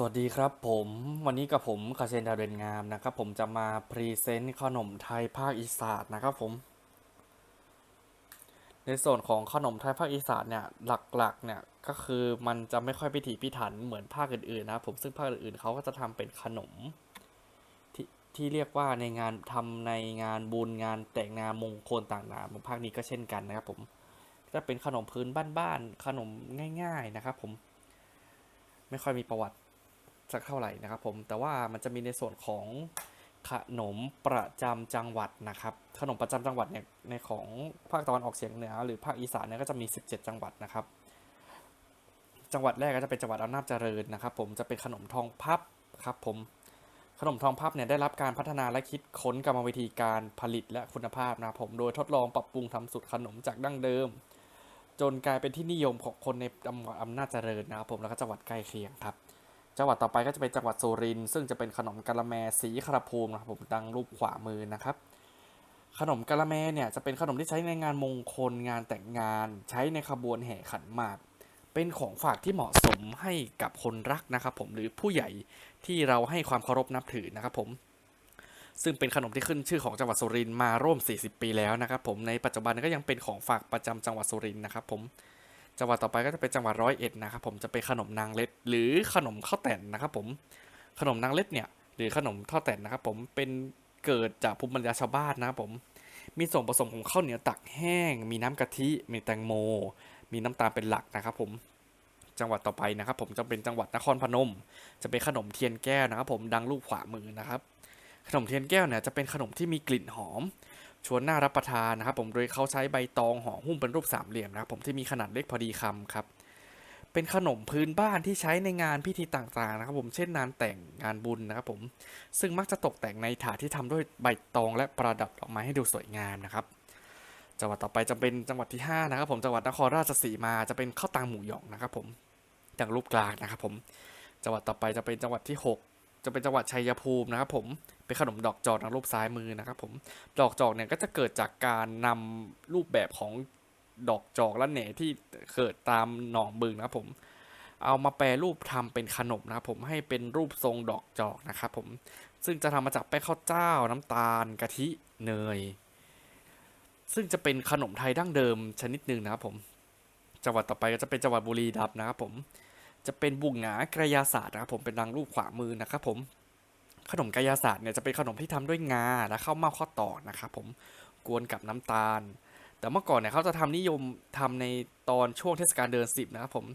สวัสดีครับผมวันนี้กับผมคาเชนดาวเด่นงามนะครับ ผมจะมาพรีเซนต์ขนมไทยภาคอีสานนะครับผม ในส่วนของขนมไทยภาคอีสานเนี่ยหลักๆเนี่ยก็คือมันจะไม่ค่อยพิถีพิถันเหมือนภาคอื่นๆนะผมซึ่งภาคอื่นๆเขาก็จะทำเป็นขนมที่ที่เรียกว่าในงานทำในงานบุญงานแต่งงานมงคลต่างๆของภาคนี้ก็เช่นกันนะครับผมจะเป็นขนมพื้นบ้านๆขนมง่าย ๆนะครับ ผม ไม่ค่อยมีประวัติ สักเท่าไหร่นะครับผมแต่ว่ามันจะมีในส่วนของขนมประจำจังหวัดนะครับ ขนมประจำจังหวัดเนี่ยในของภาคตะวันออกเฉียงเหนือหรือภาคอีสานเนี่ยก็จะมี 17 จังหวัดนะครับ จังหวัดแรกก็จะเป็นจังหวัดอำนาจเจริญนะครับ ผมจะเป็นขนมทองพับครับผมขนมทองพับเนี่ยได้รับการพัฒนาและคิดค้นกรรมวิธีการผลิตและคุณภาพนะครับผมโดยทดลองปรับปรุงทำสูตรขนมจากดั้งเดิม จนกลายเป็นที่นิยมของคนในจังหวัดอำนาจเจริญนะครับผมแล้วก็จังหวัดใกล้เคียงครับ จังหวัดต่อไปก็จะเป็นจังหวัดสุรินทร์ซึ่งจะเป็นขนมกะละแมสีคาราภูมินะครับผมดังรูปขวามือนะครับ ขนมกะละแมเนี่ยจะเป็นขนมที่ใช้ในงานมงคลงานแต่งงาน ใช้ในขบวนแห่ขันหมาก เป็นของฝากที่เหมาะสมให้กับคนรักนะครับผมหรือผู้ใหญ่ที่เราให้ความเคารพนับถือนะครับผมซึ่งเป็นขนมที่ขึ้นชื่อของจังหวัดสุรินทร์มาร่วม 40 ปีแล้วนะครับผมในปัจจุบันก็ยังเป็นของฝากประจำจังหวัดสุรินทร์นะครับผม จังหวัดต่อไปก็จะเป็นจังหวัดร้อยเอ็ดนะครับผมจะเป็นขนมนางเล็ด หรือขนมข้าวแต่นนะครับผมขนมนางเล็ดเนี่ยหรือขนมข้าวแต่นนะครับผมเป็นเกิดจากภูมิปัญญาชาวบ้านนะครับผมมีส่วนผสมของข้าวเหนียวตักแห้ง มีน้ำกะทิมีแตงโม มีน้ำตาลเป็นหลักนะครับผมจังหวัดต่อไปนะครับ ผมจะเป็นจังหวัดนครพนม จะเป็นขนมเทียนแก้วนะครับ ผมดังรูปขวามือนะครับ ขนมเทียนแก้วเนี่ยจะเป็นขนมที่มีกลิ่นหอม ชวนน่ารับประทานนะครับผมโดยเขาใช้ใบตองห่อหุ้มเป็นรูปสามเหลี่ยมนะครับผมที่มีขนาดเล็กพอดีคำครับเป็นขนมพื้นบ้านที่ใช้ในงานพิธีต่างๆนะครับผมเช่นงานแต่งงานบุญนะครับผมซึ่งมักจะตกแต่งในถาดที่ทำด้วยใบตองและประดับดอกไม้ให้ดูสวยงามนะครับจังหวัดต่อไปจะเป็นจังหวัดที่ห้านะครับผมจังหวัดนครราชสีมาจะเป็นข้าวตังหมูหยองนะครับผมดังรูปกลางนะครับผมจังหวัดต่อไปจะเป็นจังหวัดที่หกจะเป็นจังหวัดชัยภูมินะครับผม เป็นขนมดอกจอกทางรูปซ้ายมือนะครับผมดอกจอกเนี่ยก็จะเกิดจากการนำรูปแบบของดอกจอกและเหน่ที่เกิดตามหนองบึงนะครับผมเอามาแปรรูปทำเป็นขนมนะครับผมให้เป็นรูปทรงดอกจอกนะครับผมซึ่งจะทำมาจากแป้งข้าวเจ้าน้ำตาลกะทิเนย ซึ่งจะเป็นขนมไทยดั้งเดิมชนิดหนึ่งนะครับผมจังหวัดต่อไปก็จะเป็นจังหวัดบุรีรัมย์นะครับผมจะเป็นบุงหงากระยาศาสตร์นะครับผมเป็นดังรูปขวามือนะครับผม ขนมกายศาสตร์เนี่ยจะเป็นขนมที่ทำด้วยงาและข้าวเม่าข้าวตอกนะครับผมกวนกับน้ำตาล แต่เมื่อก่อนเนี่ยเขาจะทำนิยมทำในตอนช่วงเทศกาลเดือนสิบนะครับผม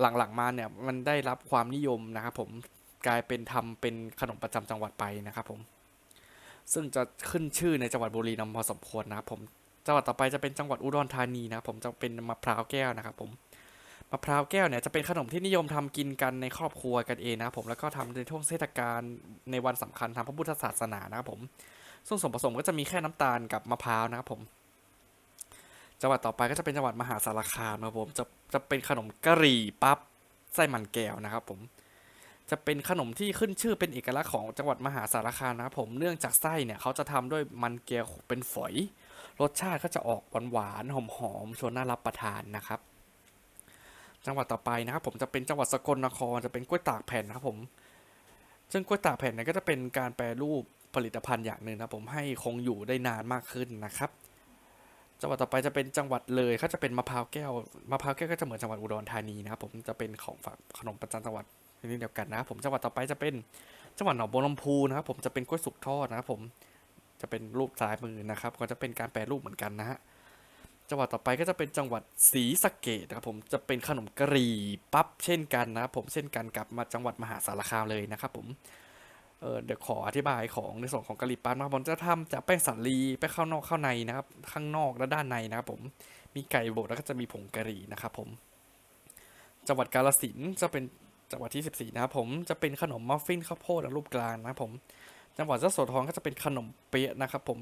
หลังๆมาเนี่ยมันได้รับความนิยมนะครับผมกลายเป็นทำเป็นขนมประจำจังหวัดไปนะครับผมซึ่งจะขึ้นชื่อในจังหวัดบุรีรัมย์พอสมควรนะครับผมจังหวัดต่อไปจะเป็นจังหวัดอุดรธานีนะครับผมจะเป็นมะพร้าวแก้วนะครับผม มะพร้าวแก้วเนี่ยจะเป็นขนมที่นิยมทำกินกันในครอบครัวกันเองนะครับผมแล้วก็ทำในช่วงเทศกาลในวันสำคัญทางพระพุทธศาสนานะครับผมซึ่งส่วนผสมก็จะมีแค่น้ำตาลกับมะพร้าวนะครับผมจังหวัดต่อไปก็จะเป็นจังหวัดมหาสารคามนะครับผมจะจะเป็นขนมกะหรี่ปั๊บไส้มันแก้วนะครับผมจะเป็นขนมที่ขึ้นชื่อเป็นเอกลักษณ์ของจังหวัดมหาสารคามนะครับผมเนื่องจากไส้เนี่ยเขาจะทำด้วยมันแก้วเป็นฝอย รสชาติก็จะออกหวานๆหอมๆชวนน่ารับประทานนะครับ จังหวัดต่อไปนะครับผมจะเป็นจังหวัดสกลนครจะเป็นกล้วยตากแผ่นนะครับผม ซึ่งกล้วยตากแผ่นเนี่ยก็จะเป็นการแปรรูปผลิตภัณฑ์อย่างหนึ่งนะผมให้คงอยู่ได้นานมากขึ้นนะครับ จังหวัดต่อไปจะเป็นจังหวัดเลยเขาจะเป็นมะพร้าวแก้วมะพร้าวแก้วก็จะเหมือนจังหวัดอุดรธานีนะครับผมจะเป็นของฝากขนมประจำจังหวัดนิดเดียวกันนะครับผมจังหวัดต่อไปจะเป็นจังหวัดหนองบัวลำพูนะครับผมจะเป็นกล้วยสุกทอดนะครับผมจะเป็นรูปซ้ายมือนะครับ ก็จะเป็นการแปรรูปเหมือนกันนะฮะ จังหวัดต่อไปก็จะเป็นจังหวัดศรีสะเกดนะครับผมจะเป็นขนมกะหรี่ปั๊บเช่นกันนะครับผมเช่นกันกับมาจังหวัดมหาสารคามเลยนะครับผมเเดี๋ยวขออธิบายของในส่วนของกะหรี่ปั๊บนะครับผมจะทำจากแป้งสาลีแป้งข้าวนอกข้างในนะครับ ข้างนอกและด้านในนะครับผมมีไก่บดแล้วก็จะมีผงกะหรี่นะครับผม จังหวัดกาฬสินจะเป็นจังหวัดที่ 14 นะครับผมจะเป็นขนมมัฟฟินข้าวโพดรูปกลางนะครับผม จังหวัดยโสธรก็จะเป็นขนมเปี๊ยะนะครับผม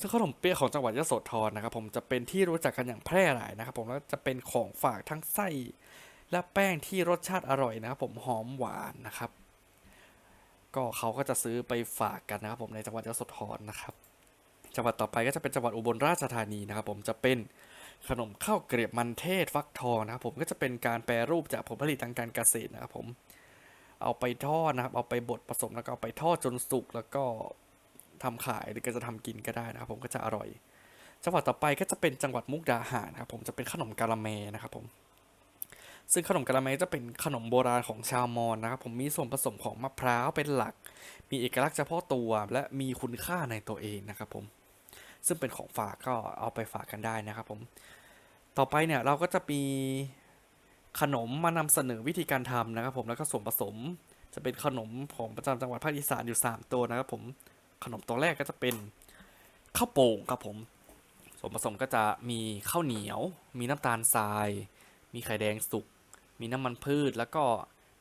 ซึ่งขนมเปี๊ยะของจังหวัดยโสธรนะครับผมจะเป็นที่รู้จักกันอย่างแพร่หลายนะครับผมแล้วจะเป็นของฝากทั้งไส้และแป้งที่รสชาติอร่อยนะครับผมหอมหวานนะครับ ก็เขาก็จะซื้อไปฝากกันนะครับผมในจังหวัดยโสธรนะครับ จังหวัดต่อไปก็จะเป็นจังหวัดอุบลราชธานีนะครับผมจะเป็นขนมข้าวเกรียบมันเทศฟักทองนะครับผมก็จะเป็นการแปรรูปจากผลผลิตทางการเกษตรนะครับผม เอาไปทอดนะครับ เอาไปบดผสมแล้วก็เอาไปทอดจนสุกแล้วก็ทำขายหรือก็จะทำกินก็ได้นะครับ ผมก็จะอร่อย จังหวัดต่อไปก็จะเป็นจังหวัดมุกดาหารนะครับ ผมจะเป็นขนมกะละแมนะครับผมซึ่งขนมกะละแมจะเป็นขนมโบราณของชาวมอญนะครับ ผมมีส่วนผสมของมะพร้าวเป็นหลัก มีเอกลักษณ์เฉพาะตัว และมีคุณค่าในตัวเองนะครับผม ซึ่งเป็นของฝากก็เอาไปฝากกันได้นะครับผม ต่อไปเนี่ยเราก็จะมี ขนมมานำเสนอวิธีการทำนะครับผมแล้วก็ส่วนผสม จะเป็นขนมของประจำจังหวัดภาคอีสานอยู่ 3 ตัวนะครับผมขนมตัวแรกก็จะเป็นข้าวโป่งครับผมส่วนผสมก็จะมีข้าวเหนียว มีน้ำตาลทราย มีไข่แดงสุก มีน้ำมันพืช แล้วก็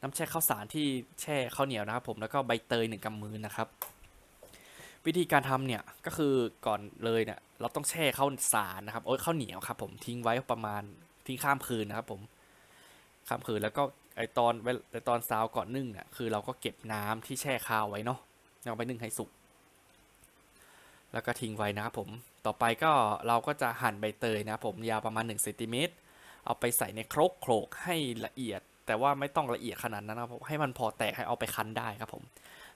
น้ำแช่ข้าวสารที่แช่ข้าวเหนียวนะครับผมแล้วก็ใบเตยหนึ่งกำมือนะครับ วิธีการทำเนี่ยก็คือก่อนเลยเนี่ยเราต้องแช่ข้าวสารนะครับโอ้ยข้าวเหนียวครับผมทิ้งไว้ประมาณทิ้งข้ามคืนนะครับผม ข้ามคืนแล้วก็ไอตอนเวลไอตอนเช้าก่อนนึ่งอะคือเราก็เก็บน้ำที่แช่ข้าวไว้เนาะเอาไปนึ่งให้สุกแล้วก็ทิ้งไว้นะครับผมต่อไปก็เราก็จะหั่นใบเตยนะผมยาวประมาณ1เซนติเมตรเอาไปใส่ในครกโขลกให้ละเอียด แต่ว่าไม่ต้องละเอียดขนาดนั้นนะครับให้มันพอแตกให้เอาไปคั้นได้ครับผม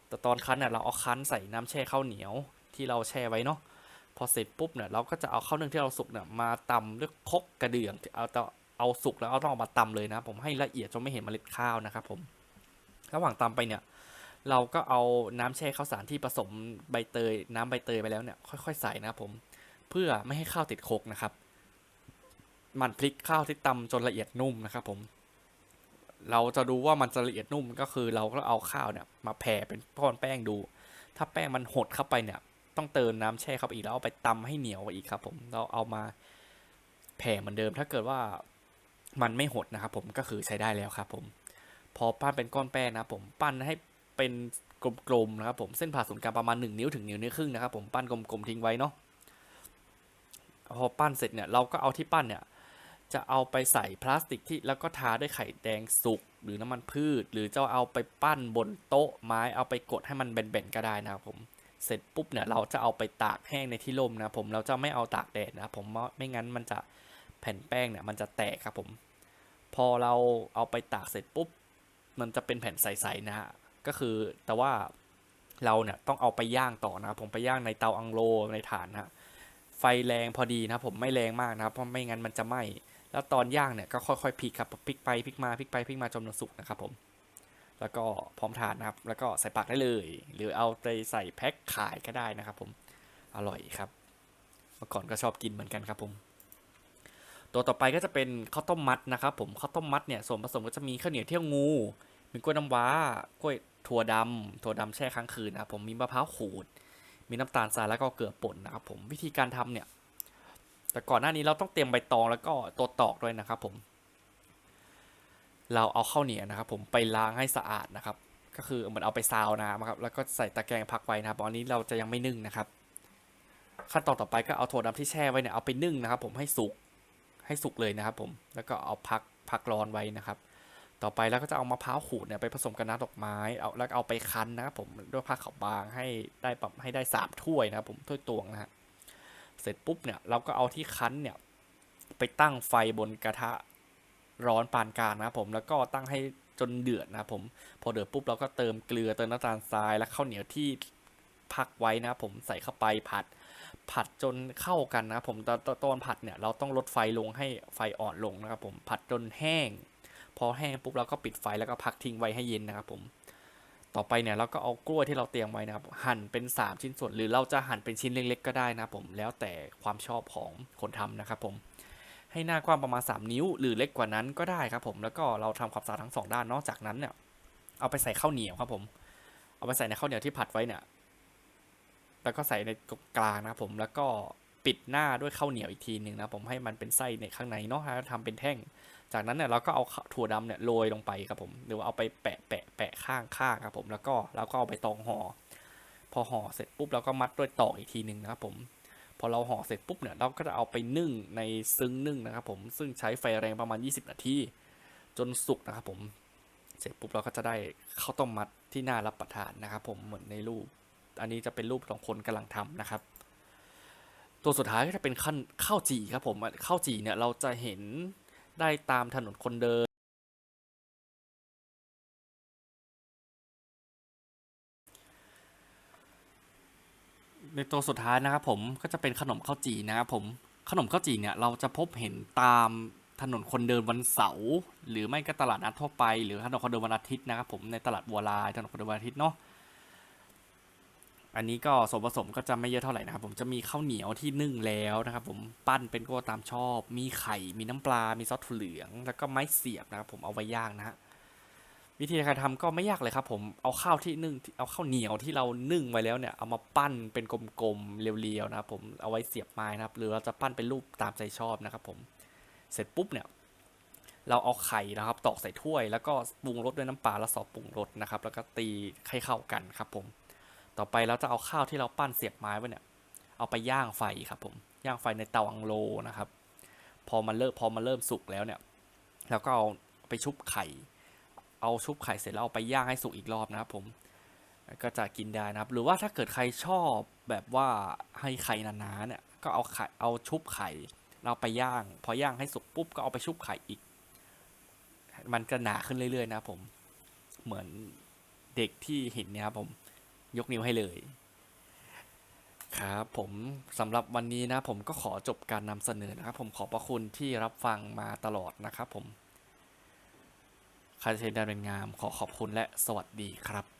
แต่ตอนคั้นเนี่ยเราเอาคั้นใส่น้ำแช่ข้าวเหนียวที่เราแช่ไว้เนาะพอเสร็จปุ๊บเนี่ยเราก็จะเอาข้าวนึ่งที่เราสุกเนี่ยมาตำด้วยครกกระเดื่องเอาต่อ เอาสุกแล้วเอาต้องเอามาตำเลยนะ ผมให้ละเอียดจนไม่เห็นเมล็ดข้าวนะครับผมระหว่างตำไปเนี่ย เราก็เอาน้ำแช่ข้าวสารที่ผสมใบเตย น้ำใบเตยไปแล้วเนี่ยค่อย ๆ ใส่นะครับผมเพื่อไม่ให้ข้าวติดคกนะครับ มันพลิกข้าวที่ตำจนละเอียดนุ่มนะครับ ผม เราจะดูว่ามันจะละเอียดนุ่มก็คือเราก็เอาข้าวเนี่ยมาแผ่เป็นก้อนแป้งดู ถ้าแป้งมันหดเข้าไปเนี่ยต้องเติมน้ำแช่เข้าไปอีกแล้วเอาไปตำให้เหนียวอีกครับ ผมเราเอามาแผ่เหมือนเดิม ถ้าเกิดว่า มันไม่หดนะครับผมก็คือใช้ได้แล้วครับผม พอปั้นเป็นก้อนแป้งนะผมปั้นให้เป็นกลมๆนะครับผมเส้นผ่าศูนย์กลางประมาณ 1 นิ้วถึงนิ้วนิ้วครึ่งนะครับผมปั้นกลมๆทิ้งไว้เนาะพอปั้นเสร็จเนี่ยเราก็เอาที่ปั้นเนี่ยจะเอาไปใส่พลาสติกที่แล้วก็ทาด้วยไข่แดงสุกหรือน้ำมันพืช หรือจะเอาไปปั้นบนโต๊ะไม้เอาไปกดให้มันแบนๆก็ได้นะครับผมเสร็จปุ๊บเนี่ยเราจะเอาไปตากแห้งในที่ร่มนะผมเราจะไม่เอาตากแดดนะผมไม่งั้นมันจะ แผ่นแป้งเนี่ยมันจะแตกครับผม พอเราเอาไปตากเสร็จปุ๊บ มันจะเป็นแผ่นใสๆนะฮะก็คือแต่ว่าเราเนี่ยต้องเอาไปย่างต่อนะครับผมไปย่างในเตาอังโลในถ่านนะฮะไฟแรงพอดีนะครับผมไม่แรงมากนะครับเพราะไม่งั้นมันจะไหม้แล้วตอนย่างเนี่ยก็ค่อยๆพลิกครับพลิกไปพลิกมาพลิกไปพลิกมาจนสุกนะครับผมแล้วก็พร้อมทานนะครับ แล้วก็ใส่ปากได้เลย หรือเอาไปใส่แพ็คขายก็ได้นะครับผมอร่อยครับ เมื่อก่อนก็ชอบกินเหมือนกันครับผม ตัวต่อไปก็จะเป็นข้าวต้มมัดนะครับผมข้าวต้มมัดเนี่ยส่วนผสมก็จะมีข้าวเหนียวเที่ยวงู มีกล้วยน้ำว้ากล้วยถั่วดำถั่วดำแช่ค้างคืนนะผมมีมะพร้าวขูด มีน้ำตาลทรายแล้วก็เกลือป่นนะครับผมวิธีการทำเนี่ย แต่ก่อนหน้านี้เราต้องเตรียมใบตองแล้วก็ตัวตอกด้วยนะครับผมเราเอาข้าวเหนียวนะครับผมไปล้างให้สะอาดนะครับ ก็คือเหมือนเอาไปซาวน้ำครับแล้วก็ใส่ตะแกรงพักไว้นะครับตอนนี้เราจะยังไม่นึ่งนะครับ ขั้นตอนต่อไปก็เอาถั่วดำที่แช่ไว้เนี่ยเอาไปนึ่งนะครับ ผมให้สุก ให้สุกเลยนะครับผม แล้วก็เอาพักพักร้อนไว้นะครับ ต่อไปแล้วก็จะเอามะพร้าวขูดเนี่ยไปผสมกับน้ำดอกไม้ เอาแล้วเอาไปคั้นนะครับผมด้วยผ้าขาวบางให้ได้ปรับให้ได้สามถ้วยนะครับผมถ้วยตวงนะฮะ เสร็จปุ๊บเนี่ยเราก็เอาที่คั้นเนี่ยไปตั้งไฟบนกระทะร้อนปานกลางนะครับผม แล้วก็ตั้งให้จนเดือดนะครับผม พอเดือดปุ๊บเราก็เติมเกลือเติมน้ำตาลทรายและข้าวเหนียวที่พักไว้นะครับผมใส่เข้าไปผัด ผัดจนเข้ากันนะครับผมตอนตอนตอนผัดเนี่ยเราต้องลดไฟลงให้ไฟอ่อนลงนะครับผมผัดจนแห้ง พอแห้งปุ๊บเราก็ปิดไฟแล้วก็พักทิ้งไว้ให้เย็นนะครับผมต่อไปเนี่ยเราก็เอากล้วยที่เราเตรียมไว้นะครับหั่นเป็น 3 ชิ้นส่วนหรือเราจะหั่นเป็นชิ้นเล็กๆก็ได้นะครับผมแล้วแต่ความชอบของคนทำนะครับผมให้หน้ากว้างประมาณ 3 นิ้ว หรือเล็กกว่านั้นก็ได้ครับผมแล้วก็เราทำความสะอาดทั้งสองด้านนอกจากนั้นเนี่ยเอาไปใส่ข้าวเหนียวครับผมเอาไปใส่ในข้าวเหนียวที่ผัดไว้เนี่ย แล้วก็ใส่ในกลางนะครับผมแล้วก็ปิดหน้าด้วยข้าวเหนียวอีกทีหนึ่งนะครับผมให้มันเป็นไส้ในข้างในเนาะทำเป็นแท่ง จากนั้นเนี่ยเราก็เอาถั่วดำเนี่ยโรยลงไปครับผมหรือว่าเอาไปแปะแปะแปะข้างข้างครับผมแล้วก็เราก็เอาไปตองห่อพอห่อเสร็จปุ๊บเราก็มัดด้วยตอกอีกทีหนึ่งนะครับผมพอเราห่อเสร็จปุ๊บเนี่ยเราก็จะเอาไปนึ่งในซึ้งนึ่งนะครับผมซึ่งใช้ไฟแรงประมาณ 20 นาทีจนสุกนะครับผมเสร็จปุ๊บเราก็จะได้ข้าวต้มมัดที่น่ารับประทานนะครับผมเหมือนในรูป อันนี้จะเป็นรูปของคนกำลังทำนะครับ ตัวสุดท้ายก็จะเป็นขั้นข้าวจี่ครับผมข้าวจี่เนี่ยเราจะเห็นได้ตามถนนคนเดิน ในตัวสุดท้ายนะครับผมก็จะเป็นขนมข้าวจี่นะครับผมขนมข้าวจี่เนี่ยเราจะพบเห็นตามถนนคนเดินวันเสาร์หรือไม่ก็ตลาดนัดทั่วไป หรือถนนคนเดินวันอาทิตย์นะครับผมในตลาดบัวลายถนนคนเดินวันอาทิตย์เนาะ อันนี้ก็ส่วนผสมก็จะไม่เยอะเท่าไหร่นะครับผมจะมีข้าวเหนียวที่นึ่งแล้วนะครับผมปั้นเป็นก็ตามชอบ มีไข่มีน้ำปลา มีซอสถั่วเหลือง แล้วก็ไม้เสียบนะครับผมเอาไว้ย่างนะฮะวิธีการทำก็ไม่ยากเลยครับผมเอาข้าวที่นึ่งเอาข้าวเหนียวที่เรานึ่งไว้แล้วเนี่ยเอามาปั้นเป็นกลมๆเรียวๆนะครับผมเอาไว้เสียบไม้นะครับหรือเราจะปั้นเป็นรูปตามใจชอบนะครับผมเสร็จปุ๊บเนี่ยเราเอาไข่นะครับตอกใส่ถ้วย แล้วก็ปรุงรสด้วยน้ำปลาและซอสปรุงรสนะครับแล้วก็ตีให้เข้ากันครับผม ต่อไปเราจะเอาข้าวที่เราปั้นเสียบไม้ไว้เนี่ย เอาไปย่างไฟครับผม ย่างไฟในเตาอังโลนะครับ พอมันเริ่มพอมันเริ่มสุกแล้วเนี่ย เราก็เอาไปชุบไข่ เอาชุบไข่เสร็จแล้วเอาไปย่างให้สุกอีกรอบนะครับผม ก็จะกินได้นะครับ หรือว่าถ้าเกิดใครชอบแบบว่าให้ไข่นาๆเนี่ย ก็เอาไข่ เอาชุบไข่ เราไปย่าง พอย่างให้สุกปุ๊บก็เอาไปชุบไข่อีก มันจะหนาขึ้นเรื่อยๆนะครับผม เหมือนเด็กที่เห็นเนี่ยครับผม ยกนิ้วให้เลย ครับผมสำหรับวันนี้นะ ผมก็ขอจบการนำเสนอนะครับ ผมขอบพระคุณที่รับฟังมาตลอดนะครับผมคาเทนดาเป็นงามขอขอบคุณและสวัสดีครับ